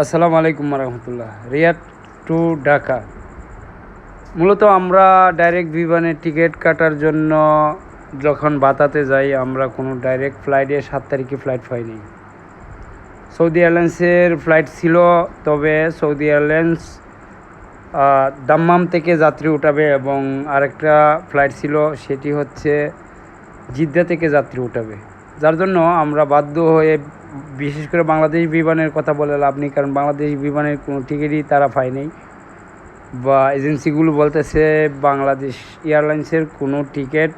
আসসালামু আলাইকুম রহমতুল্লাহ রিয়াদ টু ঢাকা। মূলত আমরা ডাইরেক্ট বিমানের টিকিট কাটার জন্য যখন বাতাতে যাই, আমরা কোনো ডাইরেক্ট ফ্লাইটে সাত তারিখে ফ্লাইট পাইনি। সৌদি এয়ারলাইন্সের ফ্লাইট ছিল, তবে সৌদি এয়ারলাইন্স দাম্মাম থেকে যাত্রী উঠাবে এবং আরেকটা ফ্লাইট ছিল, সেটি হচ্ছে জিদ্দা থেকে যাত্রী উঠাবে। যার জন্য আমরা বাধ্য হয়ে বিশেষ করে বাংলাদেশ বিমানের কথা বলে লাভ নেই, কারণ বাংলাদেশ বিমানের কোনো টিকিটই তারা পায়নি বা এজেন্সিগুলো বলতেছে বাংলাদেশ এয়ারলাইন্সের কোনো টিকিট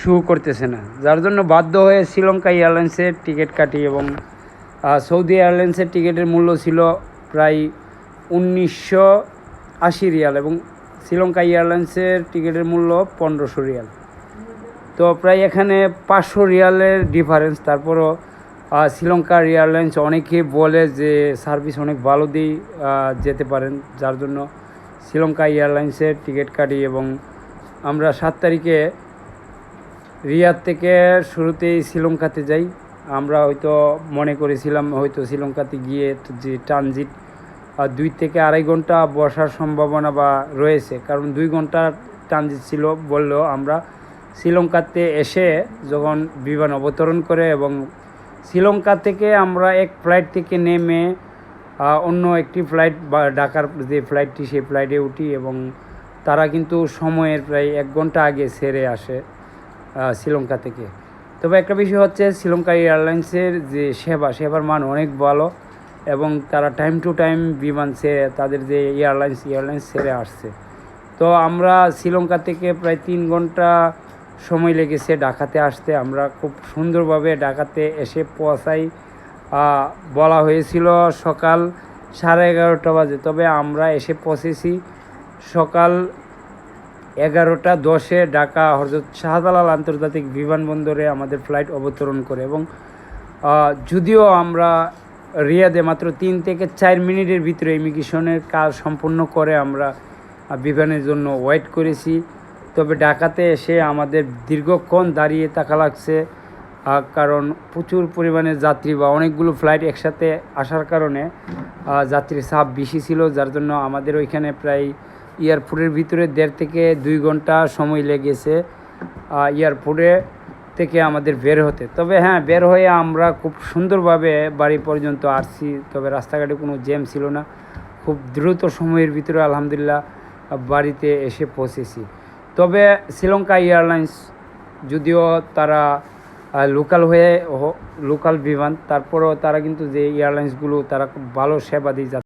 শু করতেছে না। যার জন্য বাধ্য হয়ে শ্রীলঙ্কা এয়ারলাইন্সের টিকিট কাটি এবং সৌদি এয়ারলাইন্সের টিকিটের মূল্য ছিল প্রায় উনিশশো আশি রিয়াল এবং শ্রীলঙ্কা এয়ারলাইন্সের টিকিটের মূল্য পনেরোশো রিয়াল। তো প্রায় এখানে পাঁচশো রিয়ালের ডিফারেন্স তারপরও আহ, শ্রীলঙ্কার এয়ারলাইন্স অনেকে বলে যে সার্ভিস অনেক ভালো আহ, যেতে পারেন যার জন্য শ্রীলঙ্কা এয়ারলাইন্সের টিকিট কাটি এবং আমরা সাত তারিখে রিয়াদ থেকে শুরুতেই শ্রীলঙ্কাতে যাই। আমরা হয়তো মনে করেছিলাম হয়তো শ্রীলঙ্কাতে গিয়ে যে ট্রানজিট দুই থেকে আড়াই ঘণ্টা বসার সম্ভাবনা বা রয়েছে। কারণ দুই ঘণ্টা ট্রানজিট ছিল বললেও আমরা শ্রীলঙ্কাতে এসে যখন বিমান অবতরণ করে এবং শ্রীলঙ্কা থেকে আমরা এক ফ্লাইট থেকে নেমে অন্য একটি ফ্লাইট বা ঢাকার যে ফ্লাইটটি সেই ফ্লাইটে উঠি এবং তারা কিন্তু সময়ের প্রায় এক ঘণ্টা আগে সেরে আসে শ্রীলঙ্কা থেকে। তবে একটা বিষয় হচ্ছে শ্রীলঙ্কা এয়ারলাইন্সের যে সেবা, সেবার মান অনেক ভালো এবং তারা টাইম টু টাইম বিমান সে, তাদের যে এয়ারলাইন্স এয়ারলাইন্স সেরে আসছে। তো আমরা শ্রীলঙ্কা থেকে প্রায় তিন ঘণ্টা সময় লেগেছে ডাকাতে আসতে। আমরা খুব সুন্দরভাবে ডাকাতে এসে পৌঁছাই। বলা হয়েছিল সকাল সাড়ে এগারোটা বাজে, তবে আমরা এসে পৌঁছেছি সকাল এগারোটা দশে ঢাকা হজরত শাহজালাল আন্তর্জাতিক বিমানবন্দরে আমাদের ফ্লাইট অবতরণ করে এবং যদিও আমরা রিয়াদে মাত্র তিন থেকে চার মিনিটের ভিতরে ইমিগ্রেশনের কাজ সম্পূর্ণ করে আমরা বিমানের জন্য ওয়েট করেছি। তবে ঢাকাতে এসে আমাদের দীর্ঘক্ষণ দাঁড়িয়ে থাকা লাগছে কারণ প্রচুর পরিমাণে যাত্রী বা অনেকগুলো ফ্লাইট একসাথে আসার কারণে যাত্রীর চাপ বেশি ছিল, যার জন্য আমাদের ওইখানে প্রায় এয়ারপোর্টের ভিতরে দেড় থেকে দুই ঘণ্টা সময় লেগেছে এয়ারপোর্টে থেকে আমাদের বের হতে। তবে হ্যাঁ বের হয়ে আমরা খুব সুন্দরভাবে বাড়ি পর্যন্ত আসছি, তবে রাস্তাঘাটে কোনো জ্যাম ছিল না। খুব দ্রুত সময়ের ভিতরে আলহামদুলিল্লাহ বাড়িতে এসে পৌঁছেছি। তবে শ্রীলঙ্কা এয়ারলাইন্স যদিও তারা লোকাল হয়ে লোকাল বিমান, তারপরেও তারা কিন্তু যে এয়ারলাইন্সগুলো তারা ভালো সেবা দিয়ে